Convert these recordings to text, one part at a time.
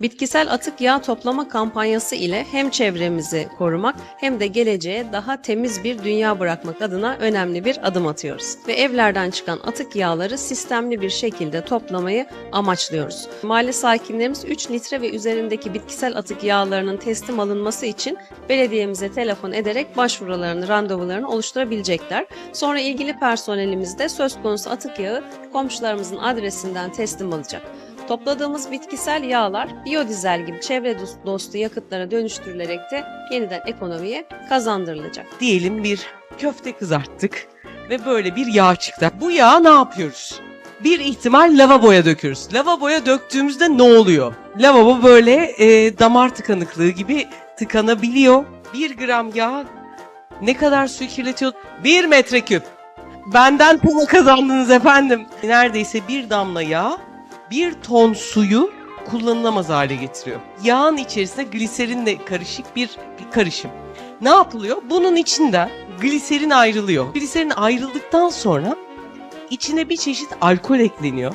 Bitkisel atık yağ toplama kampanyası ile hem çevremizi korumak hem de geleceğe daha temiz bir dünya bırakmak adına önemli bir adım atıyoruz. Ve evlerden çıkan atık yağları sistemli bir şekilde toplamayı amaçlıyoruz. Mahalle sakinlerimiz 3 litre ve üzerindeki bitkisel atık yağlarının teslim alınması için belediyemize telefon ederek başvurularını, randevularını oluşturabilecekler. Sonra ilgili personelimiz de söz konusu atık yağı komşularımızın adresinden teslim alacak. Topladığımız bitkisel yağlar biyodizel gibi çevre dost- dostu yakıtlara dönüştürülerek de yeniden ekonomiye kazandırılacak. Diyelim bir köfte kızarttık ve böyle bir yağ çıktı. Bu yağı ne yapıyoruz? Bir ihtimal lavaboya döküyoruz. Lavaboya döktüğümüzde ne oluyor? Lavabo böyle e, damar tıkanıklığı gibi tıkanabiliyor. Bir gram yağ ne kadar su kirletiyor? Bir metreküp. Benden pula kazandınız efendim. Neredeyse bir damla yağ bir ton suyu kullanılamaz hale getiriyor. Yağın içerisinde gliserinle karışık bir, karışım. Ne yapılıyor? Bunun içinden gliserin ayrılıyor. Gliserin ayrıldıktan sonra içine bir çeşit alkol ekleniyor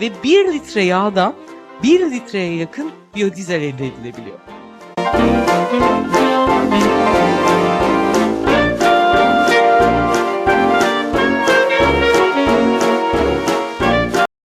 ve 1 litre yağdan 1 litreye yakın biyodizel elde edilebiliyor.